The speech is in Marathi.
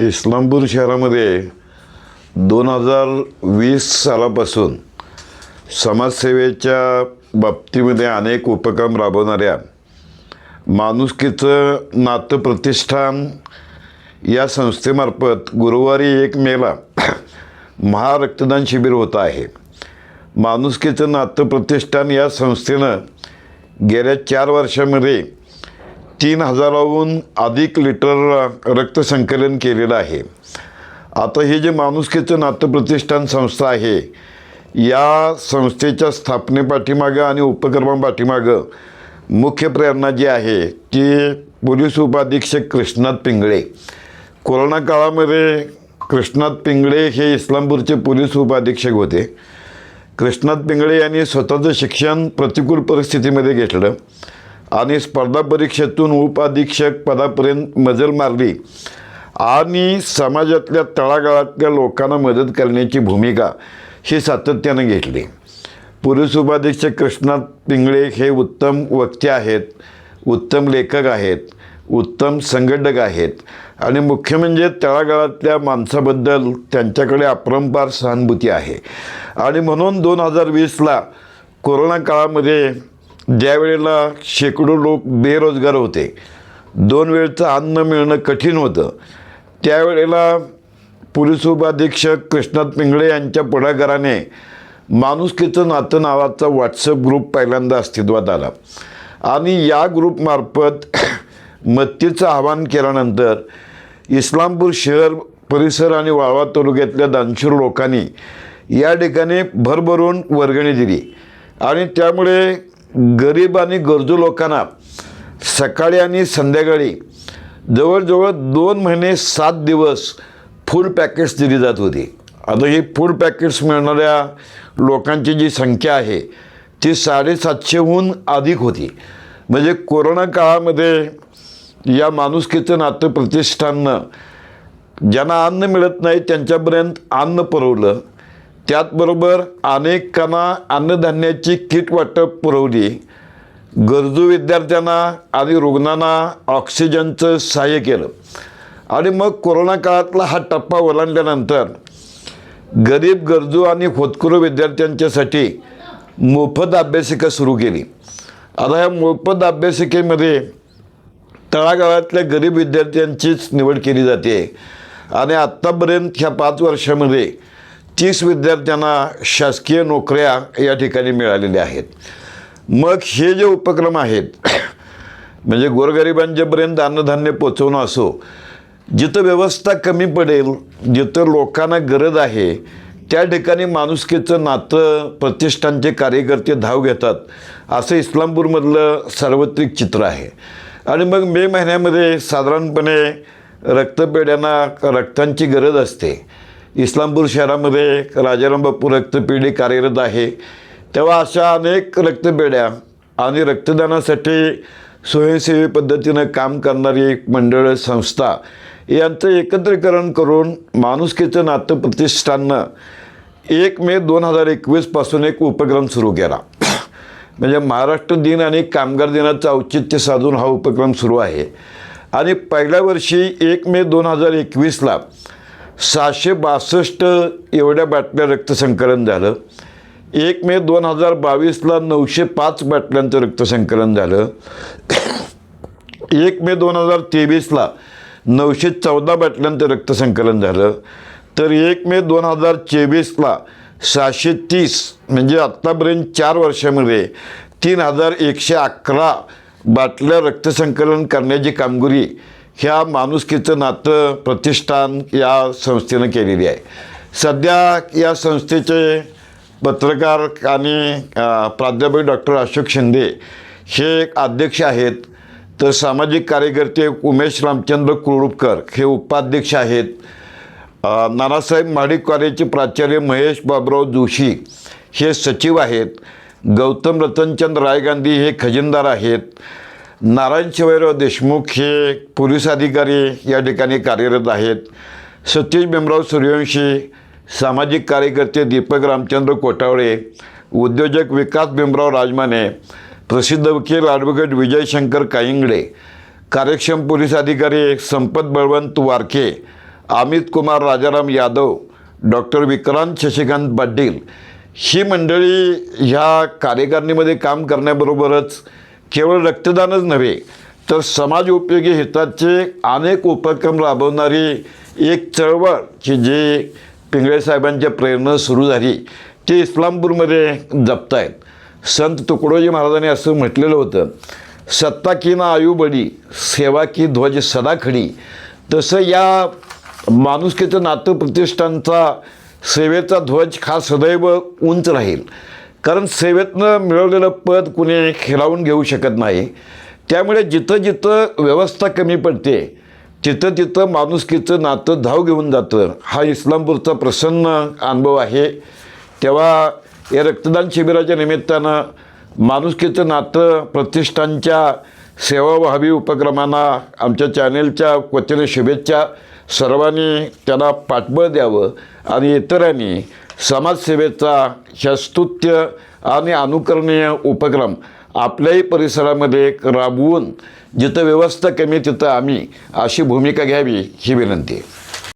इस्लामपूर शहरामध्ये दोन हजार वीस सालापासून समाजसेवेच्या बाबतीमध्ये अनेक उपक्रम राबवणाऱ्या माणुसकीचं नातं प्रतिष्ठान या संस्थेमार्फत गुरुवारी एक मेला महारक्तदान शिबिर होत आहे. माणुसकीचं नातं प्रतिष्ठान या संस्थेनं गेल्या चार वर्षामध्ये तीन हजाराहून अधिक लिटर रक्तसंकलन केलेलं आहे. आता हे जे माणुसकीचं नातं प्रतिष्ठान संस्था आहे या संस्थेच्या स्थापनेपाठीमागं आणि उपक्रमापाठीमागं मुख्य प्रेरणा जी आहे ती पोलीस उपाधीक्षक कृष्णात पिंगळे. कोरोना काळामध्ये कृष्णात पिंगळे हे इस्लामपूरचे पोलीस उपाधीक्षक होते. कृष्णात पिंगळे यांनी स्वतःचं शिक्षण प्रतिकूल परिस्थितीमध्ये घेतलं. आणि स्पर्धा परीक्षेतून उपाधीक्षक पदापर्यंत मजल मारली. आणि समाजातल्या तळागाळातल्या लोकांना मदत करण्याची भूमिका ही सातत्यानं घेतली. पुरुष उपाधीक्षक कृष्णा पिंगळे हे उत्तम वक्ते आहेत उत्तम लेखक आहेत उत्तम संघटक आहेत. आणि मुख्य म्हणजे तळागाळातल्या माणसाबद्दल त्यांच्याकडे अपरंपार सहानुभूती आहे. आणि म्हणून दोन हजार वीसला कोरोना काळामध्ये ज्या वेळेला शेकडो लोक बेरोजगार होते दोन वेळचं अन्न मिळणं कठीण होतं. त्यावेळेला पोलीस उपाधीक्षक कृष्णात पिंगळे यांच्या पुढाकाराने माणुसकीचं नातं नावाचा व्हॉट्सअप ग्रुप पहिल्यांदा अस्तित्वात आला. आणि या ग्रुपमार्फत मत्तीचं आवाहन केल्यानंतर इस्लामपूर शहर परिसर आणि वाळवा तालुक्यातल्या दानशूर लोकांनी या ठिकाणी भरभरून वर्गणी दिली. आणि त्यामुळे गरीब आणि गरजू लोकांना सकाळी आणि संध्याकाळी जवळजवळ दोन महिने सात दिवस फूड पॅकेट्स दिली जात होती. आता ही फूड पॅकेट्स मिळणाऱ्या लोकांची जी संख्या आहे ती साडेसातशेहून अधिक होती. म्हणजे कोरोना काळामध्ये या माणुसकीचं नातं प्रतिष्ठाननं ज्यांना अन्न मिळत नाही त्यांच्यापर्यंत अन्न पुरवलं त्याचबरोबर अनेकांना अन्नधान्याची किट वाटप पुरवली. गरजू विद्यार्थ्यांना आणि रुग्णांना ऑक्सिजनचं सहाय्य केलं. आणि मग कोरोना काळातला हा टप्पा ओलांडल्यानंतर गरीब गरजू आणि होतकरू विद्यार्थ्यांच्यासाठी मोफत अभ्यासिका सुरू केली. आता ह्या मोफत अभ्यासिकेमध्ये तळागाळातल्या गरीब विद्यार्थ्यांचीच निवड केली जाते. आणि आत्तापर्यंत ह्या पाच वर्षामध्ये तीस विद्यार्थ्यांना शासकीय नोकऱ्या या ठिकाणी मिळालेल्या आहेत. मग हे जे उपक्रम आहेत म्हणजे गोरगरिबांच्यापर्यंत अन्नधान्य पोचवणं असो जिथं व्यवस्था कमी पडेल जिथं लोकांना गरज आहे त्या ठिकाणी माणुसकीचं नातं प्रतिष्ठानचे कार्यकर्ते धाव घेतात असं इस्लामपूरमधलं सार्वत्रिक चित्र आहे. आणि मग मे महिन्यामध्ये साधारणपणे रक्तपेढ्यांना रक्तांची गरज असते. इस्लामपूर शहरामध्ये राजाराम बापू रक्तपेढी कार्यरत आहे. तेव्हा अशा अनेक रक्तपेढ्या आणि रक्तदानासाठी स्वयंसेवी पद्धतीनं काम करणारी एक मंडळ संस्था यांचं एकत्रीकरण करून माणुसकीचं नातं प्रतिष्ठाननं एक मे दोन हजार एकवीसपासून एक उपक्रम सुरू केला. म्हणजे महाराष्ट्र दिन आणि कामगार दिनाचं औचित्य साधून हा उपक्रम सुरू आहे. आणि पहिल्या वर्षी एक मे दोन हजार एकवीसला सहाशे बासष्ट एवढ्या बाटल्या रक्तसंकलन झालं. एक मे दोन हजार बावीसला नऊशे पाच बाटल्यांचं रक्तसंकलन झालं. एक मे दोन हजार तेवीसला नऊशे चौदा बाटल्यांचं रक्तसंकलन झालं. तर एक मे दोन हजार चोवीसला सहाशे तीस म्हणजे आत्तापर्यंत चार वर्षामध्ये तीन हजार एकशे अकरा बाटल्या रक्तसंकलन करण्याची कामगिरी ह्या माणुसकीचं नातं प्रतिष्ठान या संस्थेनं केलेली आहे. सध्या या संस्थेचे पत्रकार आणि प्राध्यापक डॉक्टर अशोक शिंदे हे अध्यक्ष आहेत. तर सामाजिक कार्यकर्ते उमेश रामचंद्र कुरुपकर हे उपाध्यक्ष आहेत. नानासाहेब महाडिक कॉलेजचे प्राचार्य महेश बाबराव जोशी हे सचिव आहेत. गौतम रतनचंद राय गांधी हे खजिनदार आहेत. नारायण शिवैराव देशमुख हे पोलीस अधिकारी या ठिकाणी कार्यरत आहेत. सतीश भीमराव सूर्यवंशी सामाजिक कार्यकर्ते दीपक रामचंद्र कोटावळे उद्योजक विकास भीमराव राजमाने प्रसिद्ध वकील ॲडव्होकेट विजयशंकर कायंगडे कार्यक्षम पोलीस अधिकारी संपत बळवंत वारके अमित कुमार राजाराम यादव डॉक्टर विक्रांत शशिकांत पाटील. ही मंडळी ह्या कार्यकारिणीमध्ये काम करण्याबरोबरच केवळ रक्तदानच नव्हे तर समाज उपयोगी हिताचे अनेक उपक्रम राबवणारी एक चळवळ की जी पिंगळे साहेबांच्या प्रेरणा सुरू झाली. ती इस्लामपूरमध्ये जपत आहेत संत तुकडोजी महाराजांनी असं म्हटलेलं होतं सत्ता की ना आयुबडी सेवा की ध्वज सदाखडी तसं या माणुसकीचं नातं प्रतिष्ठानचा सेवेचा ध्वज हा सदैव उंच राहील. कारण सेवेतनं मिळवलेलं पद कुणी खिलावून घेऊ शकत नाही. त्यामुळे जिथं जिथं व्यवस्था कमी पडते तिथं तिथं माणुसकीचं नातं धाव घेऊन जातं. हा इस्लामपूरचा प्रसन्न अनुभव आहे. तेव्हा या रक्तदान शिबिराच्या निमित्तानं माणुसकीचं नातं प्रतिष्ठानच्या सेवा व्हावी उपक्रमांना आमच्या चॅनेलच्या वतीने शुभेच्छा. सर्वांनी त्यांना पाठबळ द्यावं आणि इतरांनी समाजसेवेचा शस्तुत्य आणि अनुकरणीय उपक्रम आपल्याही परिसरामध्ये राबवून जिथं व्यवस्था कमी तिथं आम्ही अशी भूमिका घ्यावी ही विनंती आहे.